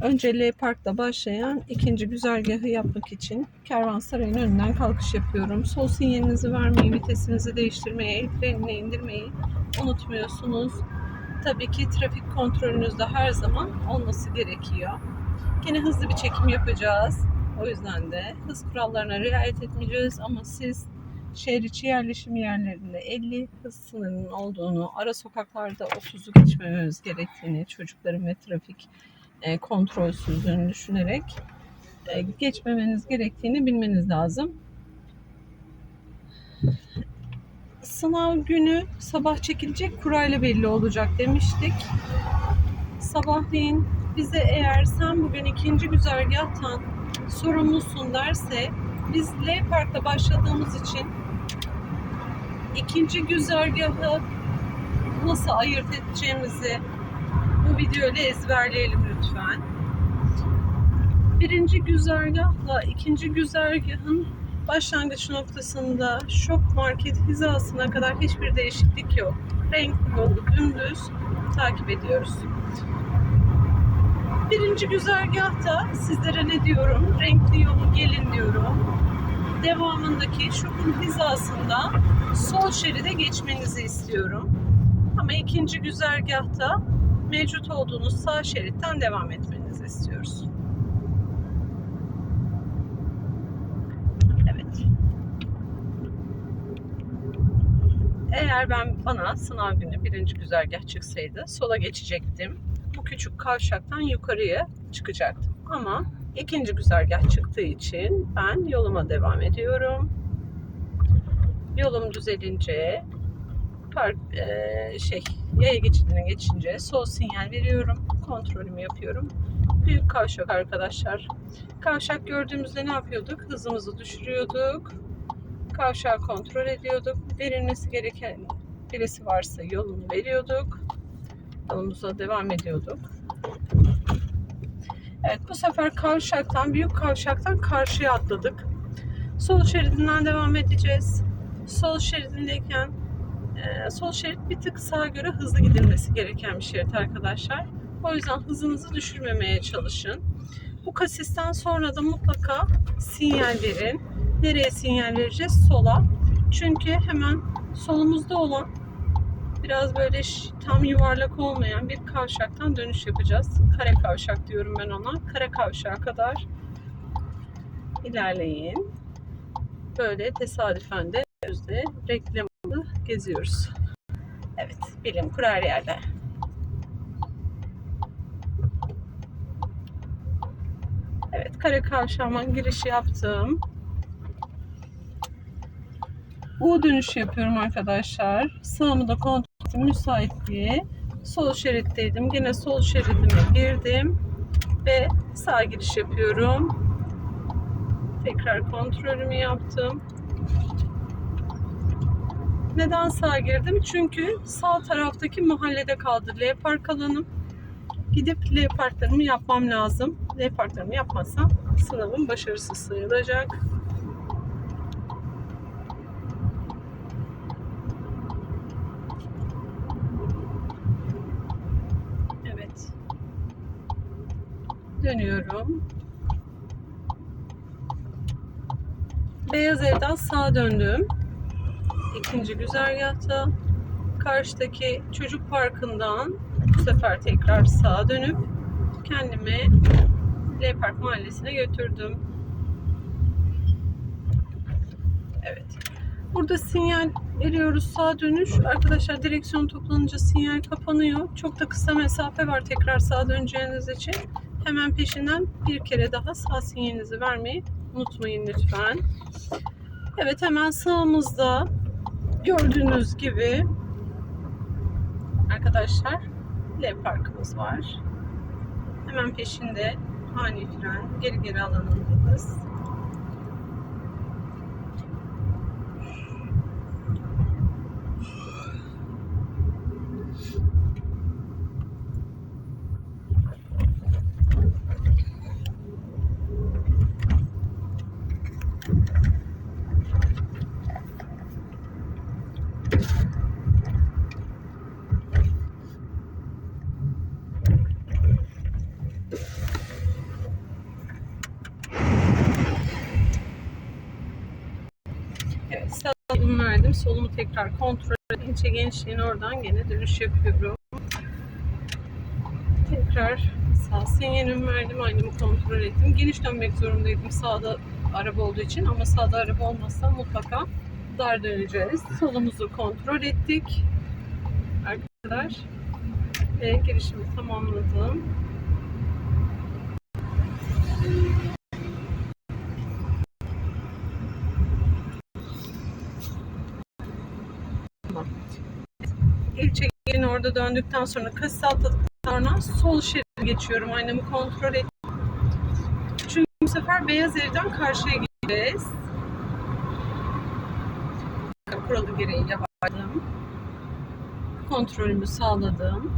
Önce L Park'ta başlayan ikinci güzergahı yapmak için Kervansaray'ın önünden kalkış yapıyorum. Sol sinyalinizi vermeyi, vitesinizi değiştirmeyi, el frenini indirmeyi unutmuyorsunuz. Tabii ki trafik kontrolünüzde her zaman olması gerekiyor. Yine hızlı bir çekim yapacağız. O yüzden de hız kurallarına riayet etmeyeceğiz ama siz şehir içi yerleşim yerlerinde 50 hız sınırının olduğunu, ara sokaklarda 30'u geçmememiz gerektiğini, çocukların ve trafik e, kontrolsüzlüğünü düşünerek e, geçmemeniz gerektiğini bilmeniz lazım. Sınav günü sabah çekilecek kurayla belli olacak demiştik. Sabahleyin bize eğer sen bugün ikinci güzergahtan sorumlusun derse biz L Park'ta başladığımız için ikinci güzergahı nasıl ayırt edeceğimizi bu videoyla ezberleyelim lütfen. Birinci güzergahla ikinci güzergahın başlangıç noktasında şok market hizasına kadar hiçbir değişiklik yok. Renkli yolu dümdüz takip ediyoruz. Birinci güzergahta sizlere ne diyorum? Renkli yolu gelin diyorum. Devamındaki şokun hizasında sol şeride geçmenizi istiyorum. Ama ikinci güzergahta mevcut olduğunuz sağ şeritten devam etmenizi istiyoruz. Evet. Eğer ben bana sınav günü birinci güzergah çıksaydı sola geçecektim. Bu küçük kavşaktan yukarıya çıkacaktım. Ama ikinci güzergah çıktığı için ben yoluma devam ediyorum. Yolum düzelince park e, şey yaya geçidine geçince sol sinyal veriyorum. Kontrolümü yapıyorum. Büyük kavşak arkadaşlar. Kavşak gördüğümüzde ne yapıyorduk? Hızımızı düşürüyorduk. Kavşağı kontrol ediyorduk. Verilmesi gereken birisi varsa yolunu veriyorduk. Yolumuza devam ediyorduk. Evet bu sefer kavşaktan, büyük kavşaktan karşıya atladık. Sol şeridinden devam edeceğiz. Sol şeridindeyken e, sol şerit bir tık sağa göre hızlı gidilmesi gereken bir şerit arkadaşlar. O yüzden hızınızı düşürmemeye çalışın. Bu kasisten sonra da mutlaka sinyal verin. Nereye sinyal vereceğiz? Sola. Çünkü hemen solumuzda olan biraz böyle tam yuvarlak olmayan bir kavşaktan dönüş yapacağız. Kare kavşak diyorum ben ona. Kare kavşağa kadar ilerleyin. Böyle tesadüfen de önümüzde reklamı geziyoruz. Evet, bilim kurar yerde. Evet, kare kavşağıma giriş yaptım. U dönüş yapıyorum arkadaşlar. Sağımı da kontrol ettim müsait. Sol şeritteydim. Yine sol şeridime girdim. Ve sağ giriş yapıyorum. Tekrar kontrolümü yaptım. Neden sağa girdim? Çünkü sağ taraftaki mahallede kaldı L park alanım. Gidip L parklarımı yapmam lazım. L parklarımı yapmazsam sınavım başarısız sayılacak. Evet. Dönüyorum. Beyaz evden sağa döndüm. İkinci güzergahta karşıdaki çocuk parkından bu sefer tekrar sağa dönüp kendimi L Park mahallesine götürdüm. Evet. Burada sinyal veriyoruz sağ dönüş. Arkadaşlar direksiyon toplanınca sinyal kapanıyor. Çok da kısa mesafe var tekrar sağa döneceğiniz için. Hemen peşinden bir kere daha sağ sinyalinizi vermeyi unutmayın lütfen. Evet hemen sağımızda gördüğünüz gibi arkadaşlar L parkımız var. Hemen peşinde ani fren, geri geri alanımız. Verdim. Solumu tekrar kontrol inçe genişliğini oradan gene dönüş yapıyorum. Tekrar sağ sinyalimi verdim. Aynamı kontrol ettim. Geniş dönmek zorundaydım sağda araba olduğu için ama sağda araba olmazsa mutlaka dar döneceğiz. Solumuzu kontrol ettik. Arkadaşlar ve girişimi tamamladım. İlk çekilin orada döndükten sonra kasis atladıktan sonra sol şeride geçiyorum. Aynamı kontrol ettim. Çünkü bu sefer beyaz evden karşıya gideceğiz. Kuralı gereği yaptım. Kontrolümü sağladım.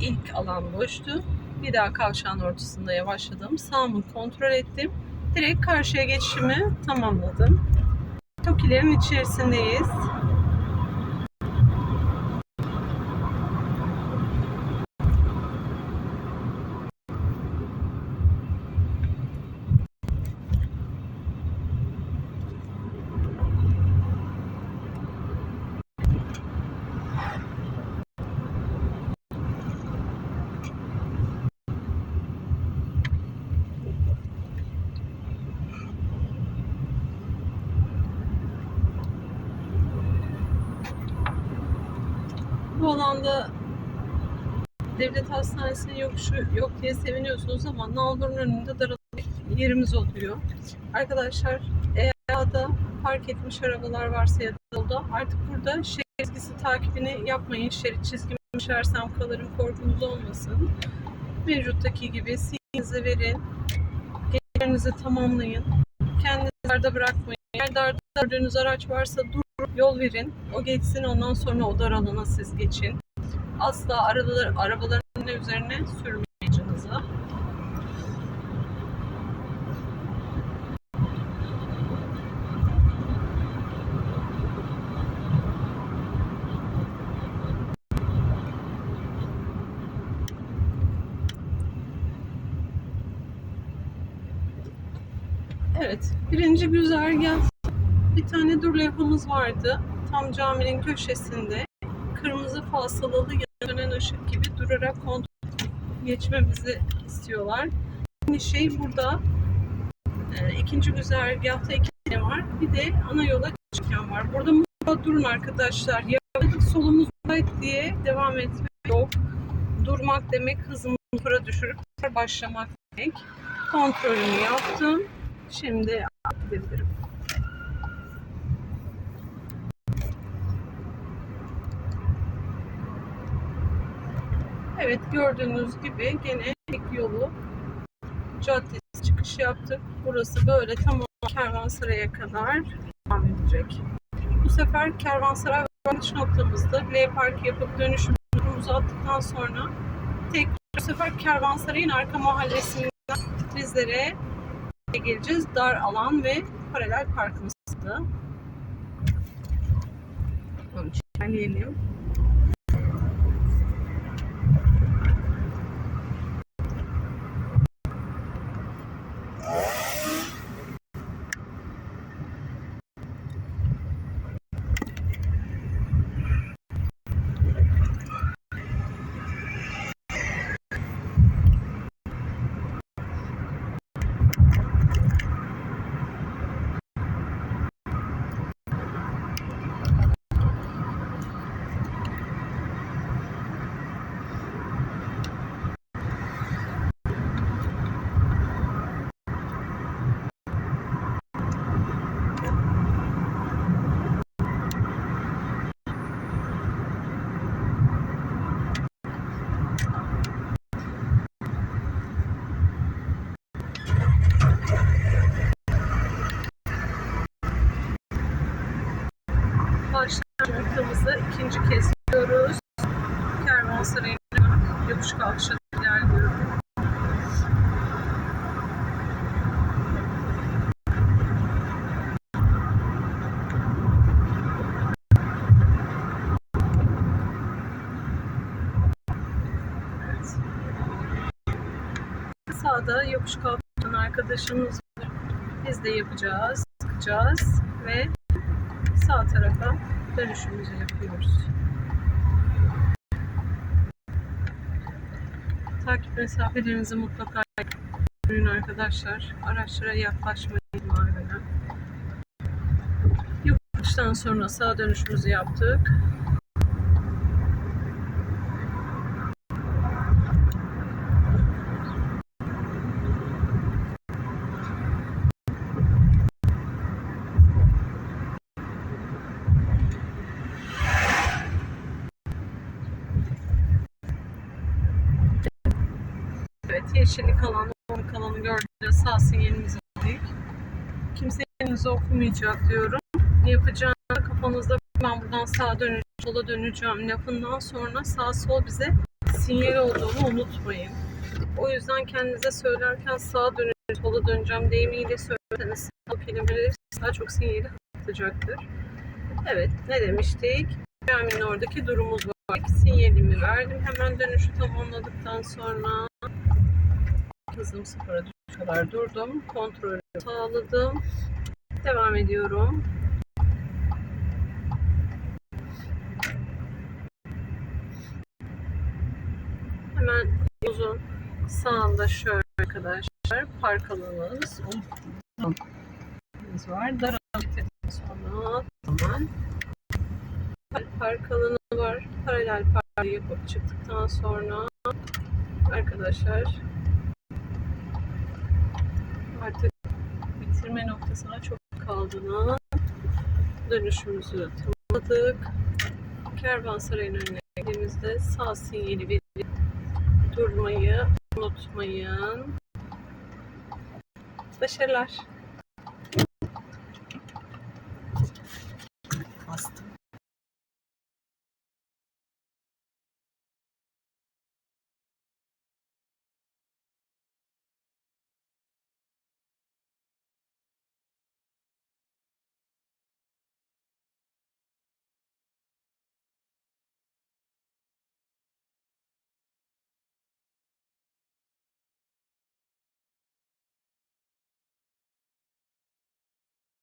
İlk alan boştu. Bir daha kavşağın ortasında yavaşladım. Sağımı kontrol ettim. Direkt karşıya geçişimi tamamladım. Tokilerin içerisindeyiz. Bu alanda devlet hastanesinin yokuşu yok diye seviniyorsunuz ama nalburun önünde daralacak yerimiz oluyor. Arkadaşlar eğer da park etmiş arabalar varsa ya da yolda artık burada şerit çizgisi takibini yapmayın. Şerit çizgimi düşersem kalırım korkunuz olmasın. Mevcuttaki gibi sinyalinizi verin. Geçişlerinizi tamamlayın. Kendinizi darda bırakmayın. Eğer darda gördüğünüz araç varsa durup yol verin. O geçsin ondan sonra o dar alana siz geçin. Asla arabalar, arabaların üzerine sürmeyin canınızı. Evet, birinci güzergah bir tane dur levhamız vardı. Tam caminin köşesinde kırmızı falsalalı yanıp ışık gibi durarak kontrol geçmemizi istiyorlar. Aynı şey burada e, ikinci güzergahta iki var. Bir de ana yola çıkan var. Burada mutlaka durun arkadaşlar. Yavaşladık solumuz diye devam etmek yok. Durmak demek hızımı sıfıra düşürüp başlamak demek. Kontrolümü yaptım. Şimdi gidebilirim. Evet gördüğünüz gibi gene tek yolu caddesi çıkış yaptık. Burası böyle tamam Kervansaray'a kadar devam edecek. Bu sefer Kervansaray varış noktamızda L park yapıp dönüşümümüzü attıktan sonra tek bu sefer Kervansaray'ın arka mahallesinden bizlere geleceğiz. Dar alan ve paralel parkımızda. Onu çiğneyelim. Başlangıç kez gidiyoruz. Kervansaray'ın yokuş kalkışa ilerliyorum. Evet. Sağda yokuş kalkan arkadaşımız var. Biz de yapacağız, çıkacağız ve sağ tarafa dönüşümüzü yapıyoruz. Takip mesafelerinizi mutlaka koruyun arkadaşlar. Araçlara yaklaşmayın mağaraya. Yokuştan sonra sağ dönüşümüzü yaptık. Evet, yeşillik alanı, ormanlık alanı gördüğünüz sağ sinyalimizi verdik. Kimse elinizi okumayacak diyorum. Yapacağınız kafanızda ben buradan sağa döneceğim, sola döneceğim lafından sonra sağ sol bize sinyal olduğunu unutmayın. O yüzden kendinize söylerken sağa döneceğim, sola döneceğim deyimiyle söylerseniz o kelimeleri daha çok sinyali atacaktır. Evet, ne demiştik? Caminin oradaki durumumuz var. Sinyalimi verdim. Hemen dönüşü tamamladıktan sonra hızım sıfıra kadar durdum. Kontrolü sağladım. Devam ediyorum. Hemen uzun sağında şöyle arkadaşlar park alanımız var. Dar sonra tamam. Park alanı var. Paralel park yapıp çıktıktan sonra arkadaşlar artık noktasına çok kaldığına dönüşümüzü tamamladık. Kervansaray'ın önüne geldiğimizde sağ sinyali verip durmayı unutmayın. Başarılar.